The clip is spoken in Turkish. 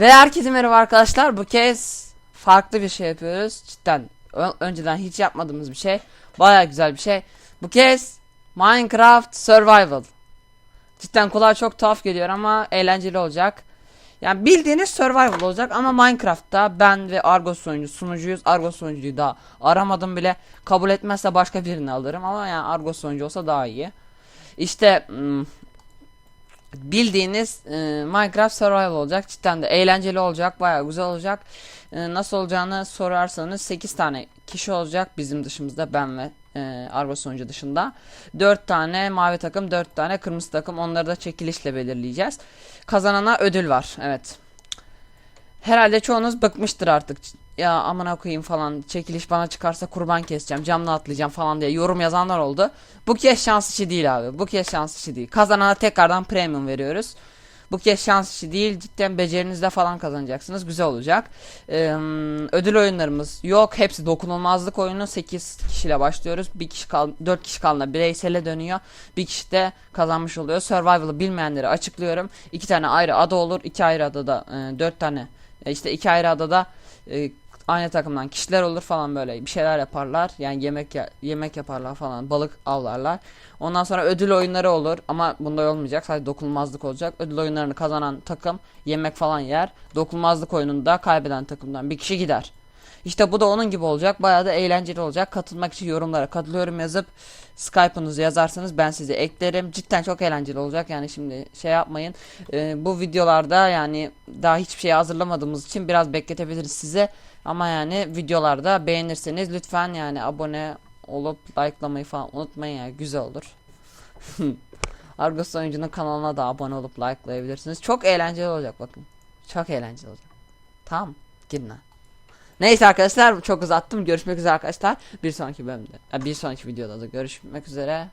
Ve herkese merhaba arkadaşlar. Bu kez farklı bir şey yapıyoruz. Cidden önceden hiç yapmadığımız bir şey. Baya güzel bir şey. Bu kez Minecraft Survival. Cidden kolay çok tuhaf geliyor ama eğlenceli olacak. Yani bildiğiniz survival olacak ama Minecraft'ta ben ve Argos sunucu sunucuyuz. Argos sunucuyu da aramadım bile. Kabul etmezse başka birini alırım ama yani Argos sunucu olsa daha iyi. İşte hmm, bildiğiniz e, Minecraft Survival olacak. Cidden de eğlenceli olacak. Bayağı güzel olacak. E, nasıl olacağını sorarsanız 8 tane kişi olacak bizim dışımızda ben ve e, Argo sonucu dışında. 4 tane mavi takım, 4 tane kırmızı takım. Onları da çekilişle belirleyeceğiz. Kazanana ödül var. Evet. Herhalde çoğunuz bıkmıştır artık. Ya amına koyayım falan çekiliş bana çıkarsa kurban keseceğim camdan atlayacağım falan diye yorum yazanlar oldu. Bu kez şans işi değil abi. Bu kez şans işi değil. Kazanana tekrardan premium veriyoruz. Bu kez şans işi değil cidden becerinizle falan kazanacaksınız. Güzel olacak. Ee, ödül oyunlarımız yok. Hepsi dokunulmazlık oyunu. 8 kişiyle başlıyoruz. Bir kişi kal 4 kişi kalına bireysele dönüyor. Bir kişi de kazanmış oluyor. Survival'ı bilmeyenleri açıklıyorum. İki tane ayrı ada olur. İki ayrı adada e, 4 tane işte iki ayrı adada e, aynı takımdan kişiler olur falan böyle bir şeyler yaparlar. Yani yemek ya- yemek yaparlar falan. Balık avlarlar. Ondan sonra ödül oyunları olur ama bunda olmayacak. Sadece dokunulmazlık olacak. Ödül oyunlarını kazanan takım yemek falan yer. Dokunulmazlık oyununda kaybeden takımdan bir kişi gider. İşte bu da onun gibi olacak. Bayağı da eğlenceli olacak. Katılmak için yorumlara katılıyorum yazıp Skype'ınızı yazarsanız ben sizi eklerim. Cidden çok eğlenceli olacak. Yani şimdi şey yapmayın. Ee, bu videolarda yani daha hiçbir şey hazırlamadığımız için biraz bekletebiliriz size. Ama yani videolarda beğenirseniz lütfen yani abone olup likelamayı falan unutmayın ya güzel olur. Argos oyuncunun kanalına da abone olup likelayabilirsiniz. Çok eğlenceli olacak bakın. Çok eğlenceli olacak. Tamam gidin ha. Neyse arkadaşlar çok uzattım. Görüşmek üzere arkadaşlar. Bir sonraki bölümde. Bir sonraki videoda da görüşmek üzere.